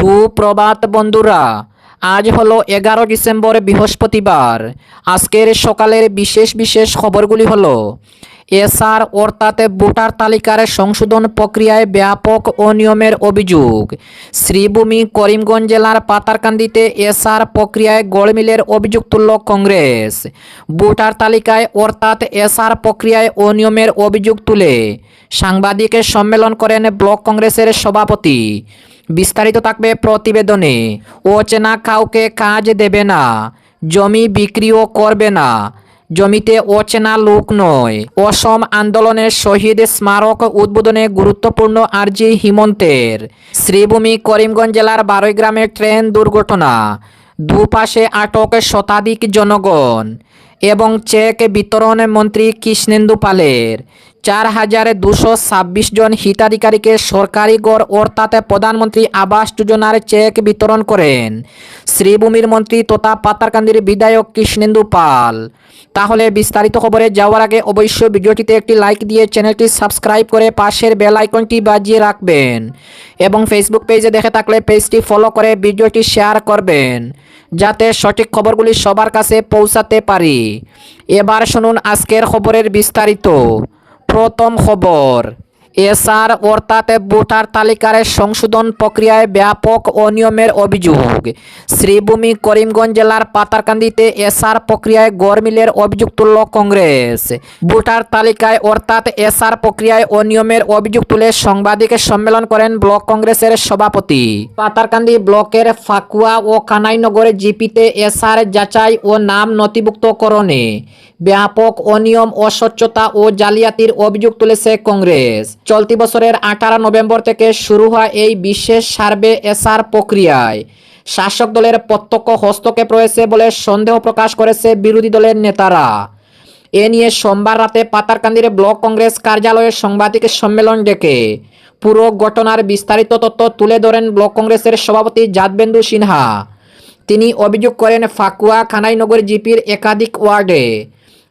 সুপ্রভাত বন্ধুরা, আজ হলো এগারো ডিসেম্বর বৃহস্পতিবার। আজকের সকালের বিশেষ বিশেষ খবরগুলি হলো, এসআর অর্থাৎ ভোটার তালিকার সংশোধন প্রক্রিয়ায় ব্যাপক অনিয়মের অভিযোগ। শ্রীভূমি করিমগঞ্জ জেলার পাতারকান্দিতে এসআর প্রক্রিয়ায় গোলমিলের অভিযোগ তুলল কংগ্রেস। ভোটার তালিকায় অর্থাৎ এসআর প্রক্রিয়ায় অনিয়মের অভিযোগ তুলে সাংবাদিকের সম্মেলন করেন ব্লক কংগ্রেসের সভাপতি। বিস্তারিত থাকবে প্রতিবেদনে। অচেনা কাউকে কাজ দেবে না, জমি বিক্রিও করবে না, জমিতে অচেনা লোক নয়। অসম আন্দোলনের শহীদ স্মারক উদ্বোধনে গুরুত্বপূর্ণ আর্জি হিমন্তের। শ্রীভূমি করিমগঞ্জ জেলার বারোই গ্রামের ট্রেন দুর্ঘটনা, দুপাশে আটক শতাধিক জনগণ এবং চেক বিতরণ মন্ত্রী কৃষ্ণেন্দু পালের। চার হাজার দুশো ছাব্বিশ জন হিতাধিকারীকে সরকারি গড় অর্থাৎ প্রধানমন্ত্রী আবাস যোজনার চেক বিতরণ করেন। শ্রীভূমির মন্ত্রী তথা পাতারকান্দির বিধায়ক কৃষ্ণেন্দু পাল। তাহলে বিস্তারিত খবরে যাওয়ার আগে অবশ্যই ভিডিওটিতে একটি লাইক দিয়ে চ্যানেলটি সাবস্ক্রাইব করে পাশের বেল আইকনটি বাজিয়ে রাখবেন এবং ফেসবুক পেজে দেখে থাকলে পেজটি ফলো করে ভিডিওটি শেয়ার করবেন, যাতে সঠিক খবরগুলি সবার কাছে পৌঁছাতে পারি। এবার শুনুন আজকের খবরের বিস্তারিত। প্রথম খবর। এসআর অর্থাৎ ভোটার তালিকার সংশোধন প্রক্রিয়ায় ব্যাপক অনিয়মের অভিযোগ। শ্রীভূমি করিমগঞ্জ জেলার পাতারকান্দিতে এসআর প্রক্রিয়ায় গরমিলের অভিযোগ তুলল কংগ্রেস। ভোটার তালিকায় অর্থাৎ এসআর প্রক্রিয়ায় অনিয়মের অভিযোগ তুলে সাংবাদিকের সম্মেলন করেন ব্লক কংগ্রেসের সভাপতি। পাতারকান্দি ব্লকের ফাকুয়া ও কানাইনগরে জিপিতে এসআর যাচাই ও নাম নথিভুক্তকরণে ব্যাপক অনিয়ম, অস্বচ্ছতা ও জালিয়াতির অভিযোগ তুলেছে কংগ্রেস। চলতি বছরের আঠারো নভেম্বর থেকে শুরু হয় এই বিশেষ সার্ভে এসআর প্রক্রিয়ায়। শাসক দলের প্রত্যক্ষ হস্তক্ষেপ রয়েছে বলে সন্দেহ প্রকাশ করেছে বিরোধী দলের নেতারা। এ নিয়ে সোমবার রাতে পাতারকান্দির ব্লক কংগ্রেস কার্যালয়ে সাংবাদিক সম্মেলন ডেকে পুরো ঘটনার বিস্তারিত তথ্য তুলে ধরেন ব্লক কংগ্রেসের সভাপতি জাদবেন্দু সিনহা। তিনি অভিযোগ করেন ফাকুয়া খানাইনগর জিপির একাধিক ওয়ার্ডে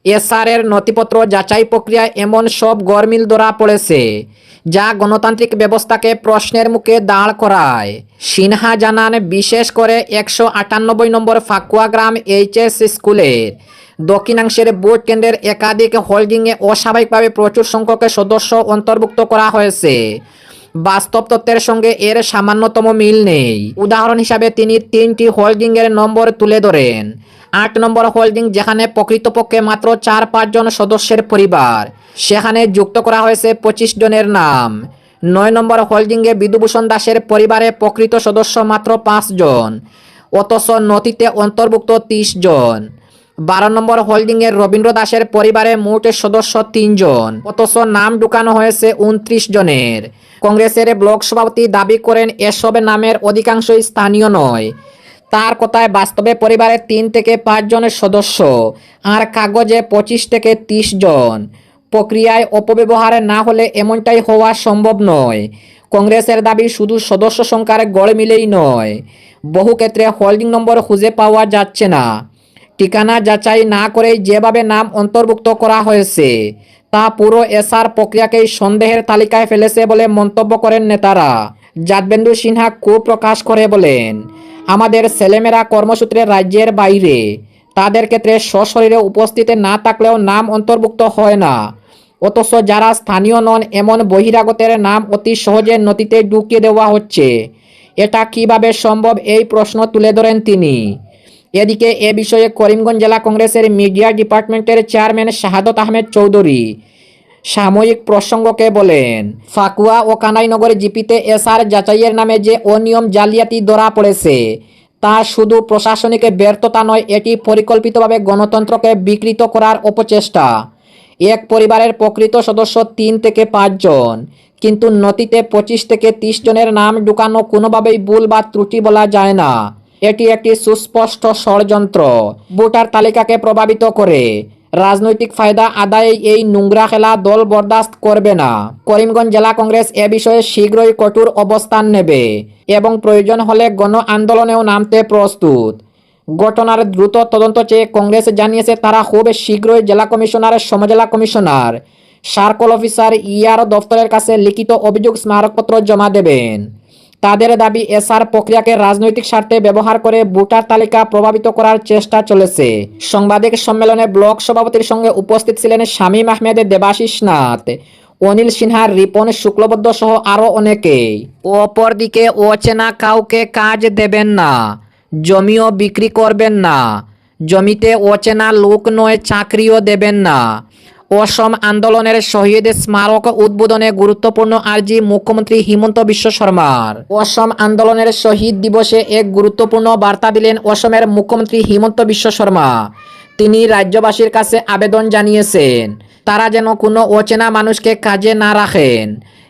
এসআরের নথিপত্র যাচাই প্রক্রিয়ায় এমন সব গরমিল ধরা পড়েছে, যা গণতান্ত্রিক ব্যবস্থাকে প্রশ্নের মুখে দাঁড় করায়। সিনহা জানান, বিশেষ করে একশো আটানব্বই নম্বর ফাকুয়া গ্রাম এইচএস স্কুলের দক্ষিণাংশের ভোট কেন্দ্রের একাধিক হোল্ডিংয়ে অস্বাভাবিকভাবে প্রচুর সংখ্যক সদস্য অন্তর্ভুক্ত করা হয়েছে। বাস্তব তত্ত্বের সঙ্গে এর সামান্যতম মিল নেই। উদাহরণ হিসাবে তিনি তিনটি হোল্ডিংয়ের নম্বর তুলে ধরেন। আট নম্বর হোল্ডিং, যেখানে প্রকৃতপক্ষে মাত্র চার পাঁচজন সদস্যের পরিবার। সেখানে যুক্ত করা হয়েছে পঁচিশ জনের নাম। নয় নম্বর হোল্ডিংয়ে বিধুভূষণ দাসের পরিবারে প্রকৃত সদস্য মাত্র পাঁচজন অথচ নথিতে অন্তর্ভুক্ত তিরিশ জন। বারো নম্বর হোল্ডিংয়ের রবীন্দ্র দাসের পরিবারে মোট সদস্য তিনজন অথচ নাম ঢুকানো হয়েছে উনত্রিশ জনের। কংগ্রেসের ব্লক সভাপতি দাবি করেন, এসব নামের অধিকাংশই স্থানীয় নয়। তার কথায় বাস্তবে পরিবারের তিন থেকে পাঁচ জনের সদস্য আর কাগজে পঁচিশ থেকে তিরিশ জন। প্রক্রিয়ায় অপব্যবহার না হলে এমনটাই হওয়া সম্ভব নয়। কংগ্রেসের দাবি শুধু সদস্য সংখ্যার গড় মিলেই নয়। বহু ক্ষেত্রে হোল্ডিং নম্বর খুঁজে পাওয়া যাচ্ছে না। ঠিকানা যাচাই না করেই যেভাবে নাম অন্তর্ভুক্ত করা হয়েছে, তা পুরো এসআর প্রক্রিয়াকেই সন্দেহের তালিকায় ফেলেছে বলে মন্তব্য করেন নেতারা। জাদবেন্দু সিনহা ক্ষোভ প্রকাশ করে বলেন আমাদের ছেলেমেয়েরা কর্মসূত্রে রাজ্যের বাইরে। তাদের ক্ষেত্রে সশরীরে উপস্থিত না থাকলেও নাম অন্তর্ভুক্ত হয় না। অথচ যারা স্থানীয় নন, এমন বহিরাগতের নাম অতি সহজে নথিতে ঢুকিয়ে দেওয়া হচ্ছে। এটা কীভাবে সম্ভব, এই প্রশ্ন তুলে ধরেন তিনি। এদিকে এ বিষয়ে করিমগঞ্জ জেলা কংগ্রেসের মিডিয়া ডিপার্টমেন্টের চেয়ারম্যান শাহাদত আহমেদ চৌধুরী। সাময়িক প্রসঙ্গকে বলেন, ফাকুয়া ও কানাইনগর জিপিতে এসআর যাচাইয়ের নামে যে অনিয়ম জালিয়াতি ধরা পড়েছে, তা শুধু প্রশাসনিক ব্যর্থতা নয়, এটি পরিকল্পিতভাবে গণতন্ত্রকে বিকৃত করার অপচেষ্টা। এক পরিবারের প্রকৃত সদস্য তিন থেকে পাঁচজন কিন্তু নথিতে পঁচিশ থেকে তিরিশ জনের নাম ঢুকানো কোনোভাবেই ভুল বা ত্রুটি বলা যায় না। এটি একটি সুস্পষ্ট ষড়যন্ত্র। ভোটার তালিকাকে প্রভাবিত করে। রাজনৈতিক ফায়দা আদায়ে এই নোংরা খেলা দল বরদাস্ত করবে না। করিমগঞ্জ জেলা কংগ্রেস এ বিষয়ে শীঘ্রই কঠোর অবস্থান নেবে এবং প্রয়োজন হলে গণ আন্দোলনেও নামতে প্রস্তুত। ঘটনার দ্রুত তদন্ত চেয়ে কংগ্রেস জানিয়েছে তারা খুব শীঘ্রই জেলা কমিশনার, সমজেলা কমিশনার, সার্কল অফিসার ইয়ার দফতরের কাছে লিখিত অভিযোগ স্মারকপত্র জমা দেবেন। তাদের দাবি, এসআর প্রক্রিয়াকে রাজনৈতিক স্বার্থে ব্যবহার করে ভোটার তালিকা প্রভাবিত করার চেষ্টা চলেছে। সাংবাদিক সম্মেলনে ব্লক সভাপতির সঙ্গে উপস্থিত ছিলেন শামীম আহমেদ দেবাশিস নাথ, অনিল সিনহা, রিপন শুক্লবদ্ধ সহ আরও অনেকেই অপরদিকে অচেনা কাউকে কাজ দেবেন না, জমিও বিক্রি করবেন না, জমিতে অচেনা লোক নয়, চাকরিও দেবেন না। অসম আন্দোলনের শহীদ স্মারক উদ্বোধনে গুরুত্বপূর্ণ আর্জি মুখ্যমন্ত্রী হিমন্ত বিশ্ব শর্মার। অসম আন্দোলনের শহীদ দিবসে এক গুরুত্বপূর্ণ বার্তা দিলেন অসমের মুখ্যমন্ত্রী হিমন্ত বিশ্ব শর্মা। তিনি রাজ্যবাসীর কাছে আবেদন জানিয়েছেন, তারা যেন কোনো অচেনা মানুষকে কাজে না রাখেন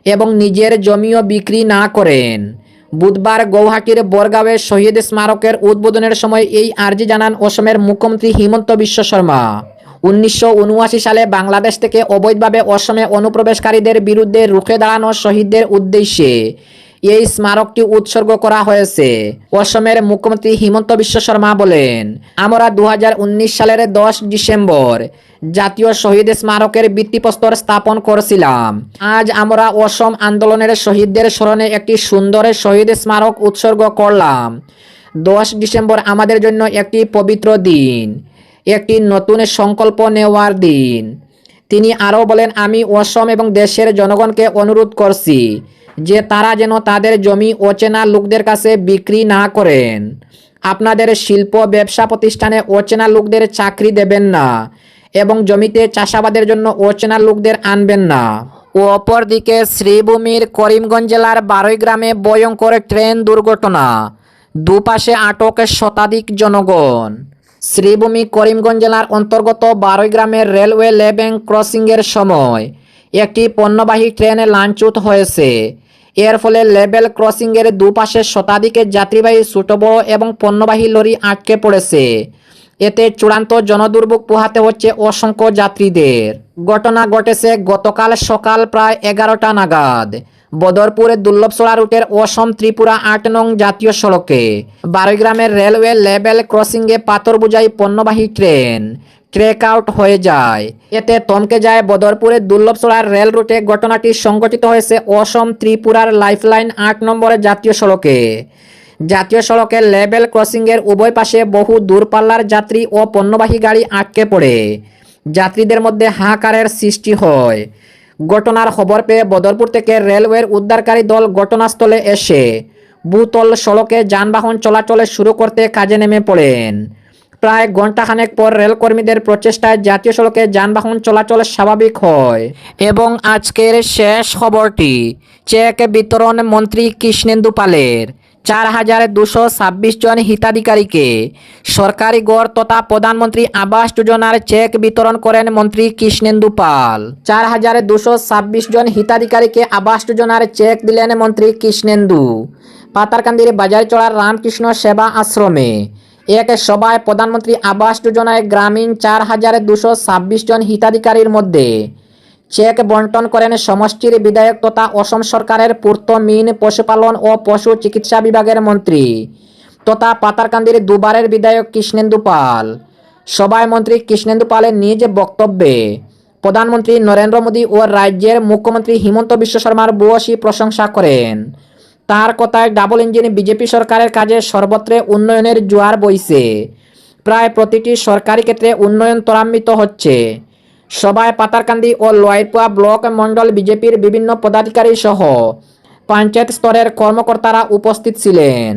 এবং নিজের জমিও বিক্রি না করেন। বুধবার গৌহাটির বরগাঁওয়ে শহীদ স্মারকের উদ্বোধনের সময় এই আর্জি জানান অসমের মুখ্যমন্ত্রী হিমন্ত বিশ্ব শর্মা। উনিশশো উনআশি সালে বাংলাদেশ থেকে অবৈধভাবে অসমে অনুপ্রবেশকারীদের বিরুদ্ধে রুখে দাঁড়ানো শহীদদের উদ্দেশ্যে এই স্মারকটি উৎসর্গ করা হয়েছে। অসমের মুখ্যমন্ত্রী হিমন্ত বিশ্ব শর্মা বলেন, আমরা দু হাজার উনিশ সালের দশ ডিসেম্বর জাতীয় শহীদ স্মারকের ভিত্তিপ্রস্তর স্থাপন করেছিলাম। আজ আমরা অসম আন্দোলনের শহীদদের স্মরণে একটি সুন্দর শহীদ স্মারক উৎসর্গ করলাম। দশ ডিসেম্বর আমাদের জন্য একটি পবিত্র দিন। একটি নতুন সংকল্প নেওয়ার দিন। তিনি আরও বলেন, আমি অসম এবং দেশের জনগণকে অনুরোধ করছি যে তারা যেন তাদের জমি অচেনা লোকদের কাছে বিক্রি না করেন। আপনাদের শিল্প, ব্যবসা প্রতিষ্ঠানে অচেনা লোকদের চাকরি দেবেন না এবং জমিতে চাষাবাদের জন্য অচেনা লোকদের আনবেন না। অপরদিকে শ্রীভূমির করিমগঞ্জ জেলার বারোই গ্রামে ভয়ঙ্কর ট্রেন দুর্ঘটনা। দুপাশে আটক শতাধিক জনগণ। শ্রীভূমি করিমগঞ্জ জেলার অন্তর্গত বারোই গ্রামের রেলওয়ে লেবেং ক্রসিংয়ের সময় একটি পণ্যবাহী ট্রেনে লাঞ্চুত হয়েছে। এর ফলে লেবেল ক্রসিংয়ের দুপাশে শতাধিকের যাত্রীবাহী ছোট বড় এবং পণ্যবাহী লরি আটকে পড়েছে। এতে চূড়ান্ত জনদুর্ভোগ পোহাতে হচ্ছে অসংখ্য যাত্রীদের। ঘটনা ঘটেছে গতকাল সকাল প্রায় এগারোটা নাগাদ। বদরপুর দুর্লভসোড়া রুটের অসম ত্রিপুরা আট নং জাতীয় সড়কে। বারোগ্রামের রেলওয়ে লেভেল ক্রসিংয়ে পাথর বোঝাই পণ্যবাহী ট্রেন। ট্রেক আউট হয়ে যায়। এতে থমকে যায় বদরপুরের দুর্লভসোড়ার রেল রুটে ঘটনাটি সংঘটিত হয়েছে অসম ত্রিপুরার লাইফলাইন আট নম্বরের জাতীয় সড়কে। জাতীয় সড়কের লেভেল ক্রসিংয়ের উভয় পাশে বহু দূরপাল্লার যাত্রী ও পণ্যবাহী গাড়ি আটকে পড়ে। যাত্রীদের মধ্যে হাহাকারের সৃষ্টি হয়। ঘটনার খবর পেয়ে বদরপুর থেকে রেলওয়ের উদ্ধারকারী দল ঘটনাস্থলে এসে বুতল সড়কে যানবাহন চলাচলে শুরু করতে কাজে নেমে পড়েন। প্রায় ঘন্টাখানেক পর রেলকর্মীদের প্রচেষ্টায় জাতীয় সড়কে যানবাহন চলাচল স্বাভাবিক হয়। এবং আজকের শেষ খবরটি, চেক বিতরণ মন্ত্রী কৃষ্ণেন্দু পালের। চার হাজার দুশো ছাব্বিশ জন হিতাধিকারীকে সরকারি গড় তথা প্রধানমন্ত্রী আবাস যোজনার চেক বিতরণ করেন মন্ত্রী কৃষ্ণেন্দু পাল। চার হাজার দুশো ছাব্বিশ জন হিতাধিকারীকে আবাস যোজনার চেক দিলেন মন্ত্রী কৃষ্ণেন্দু। পাতারকান্দির বাজারচড়ার রামকৃষ্ণ সেবা আশ্রমে এক সভায় প্রধানমন্ত্রী আবাস যোজনায় গ্রামীণ চার হাজার দুশো ছাব্বিশ জন হিতাধিকারীর মধ্যে চেক বন্টন করেন সমষ্টির বিধায়ক তথা অসম সরকারের পূর্ত মিন পশুপালন ও পশু চিকিৎসা বিভাগের মন্ত্রী তথা পাতারকান্দির দুবারের বিধায়ক কৃষ্ণেন্দু পাল। সভায় মন্ত্রী কৃষ্ণেন্দু পালের নিজ বক্তব্যে প্রধানমন্ত্রী নরেন্দ্র মোদী ও রাজ্যের মুখ্যমন্ত্রী হিমন্ত বিশ্ব শর্মার ভূয়সী প্রশংসা করেন। তার কথায় ডাবল ইঞ্জিন বিজেপি সরকারের কাজে সর্বত্রে উন্নয়নের জোয়ার বইছে। প্রায় প্রতিটি সরকারি ক্ষেত্রে উন্নয়ন ত্বরান্বিত হচ্ছে। সভায় পাতারকান্দি ও লয়পুয়া ব্লক মণ্ডল বিজেপির বিভিন্ন পদাধিকারী সহ পঞ্চায়েত স্তরের কর্মকর্তারা উপস্থিত ছিলেন।